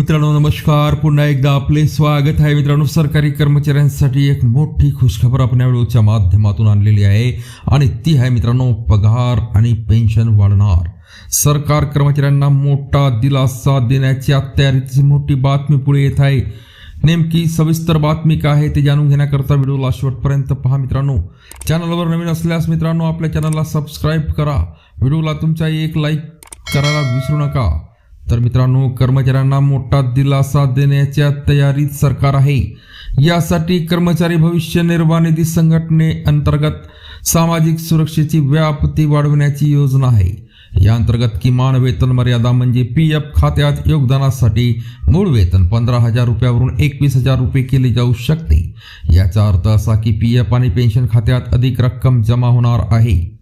मित्रांनो नमस्कार. पुन्हा एकदा आपले स्वागत आहे मित्रांनो. सरकारी कर्मचाऱ्यांसाठी एक मोठी खुशखबर आपण या व्हिडिओच्या माध्यमातून आणलेली आहे. आणि ती आहे मित्रांनो पगार आणि पेन्शन वाढणार. सरकार कर्मचाऱ्यांना मोठा दिलासा देण्याच्या तयारीची मोठी बातमी पुढे येत आहे. नेमकी सविस्तर बातमी काय आहे ते जाणून घेण्याकरता व्हिडिओला शेवटपर्यंत पहा मित्रांनो. चॅनलवर नवीन असल्यास मित्रांनो आपल्या चॅनलला सबस्क्राईब करा. व्हिडिओला तुमचा एक लाईक करायला विसरू नका. तर मित्रांनो कर्मचाऱ्यांना मोठा दिलासा देण्याच्या तयारीत सरकार आहे. यासाठी कर्मचारी भविष्य निर्वाह निधी संघटने अंतर्गत सामाजिक सुरक्षेची व्याप्ती वाढवण्याची योजना आहे. या अंतर्गत किमान वेतन मर्यादा म्हणजे पी एफ खात्यात योगदानासाठी मूळ वेतन पंधरा हजार रुपयावरून एकवीस हजार रुपये केले जाऊ शकते. याचा अर्थ असा की पी एफ आणि पेन्शन खात्यात अधिक रक्कम जमा होणार आहे.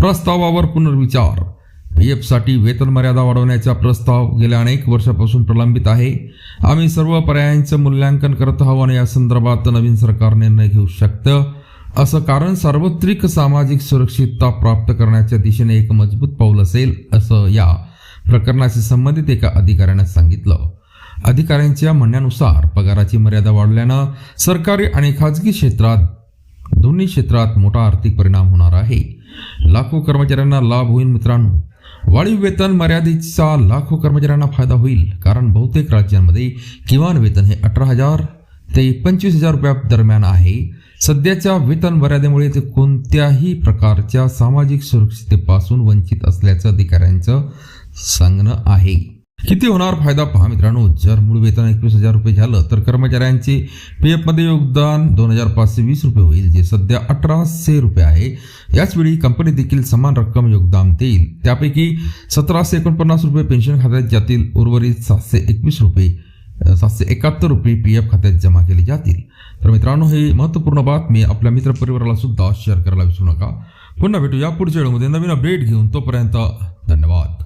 प्रस्तावावर पुनर्विचार. एफसाठी वेतन मर्यादा वाढवण्याचा प्रस्ताव गेल्या अनेक वर्षापासून प्रलंबित आहे. आम्ही सर्व पर्यायांचं मूल्यांकन करत आहोत आणि या संदर्भात नवीन सरकार निर्णय घेऊ शकतं. असं कारण सार्वत्रिक सामाजिक सुरक्षितता प्राप्त करण्याच्या दिशेने एक मजबूत पाऊल असेल असं या प्रकरणाशी संबंधित एका अधिकाऱ्यानं सांगितलं. अधिकाऱ्यांच्या म्हणण्यानुसार पगाराची मर्यादा वाढल्यानं सरकारी आणि खाजगी क्षेत्रात दोन्ही क्षेत्रात मोठा आर्थिक परिणाम होणार आहे. लाखो कर्मचाऱ्यांना लाभ होईल मित्रांनो. वाढीव वेतन मर्यादेचा लाखो कर्मचाऱ्यांना फायदा होईल. कारण बहुतेक राज्यांमध्ये किमान वेतन हे अठरा हजार ते पंचवीस हजार रुपया दरम्यान आहे. सध्याच्या वेतन मर्यादेमुळे ते कोणत्याही प्रकारच्या सामाजिक सुरक्षितेपासून वंचित असल्याचं अधिकाऱ्यांचं सांगणं आहे. किती होणार फायदा पहा मित्रांनो. जर मूळ वेतन एकवीस हजार रुपये झालं तर कर्मचाऱ्यांचे पी एफमध्ये योगदान दोन हजार पाचशे वीस रुपये होईल जे सध्या अठराशे रुपये आहे. याचवेळी कंपनी देखील समान रक्कम योगदान देईल. त्यापैकी सतराशे एकोणपन्नास रुपये पेन्शन खात्यात जातील उर्वरित सातशे एकवीस रुपये सातशे एकाहत्तर रुपये पी एफ खात्यात जमा केले जातील. तर मित्रांनो हे महत्त्वपूर्ण बातमी आपल्या मित्रपरिवाराला सुद्धा शेअर करायला विसरू नका. पुन्हा भेटू या पुढच्या वेळेमध्ये नवीन अपडेट घेऊन. तोपर्यंत धन्यवाद.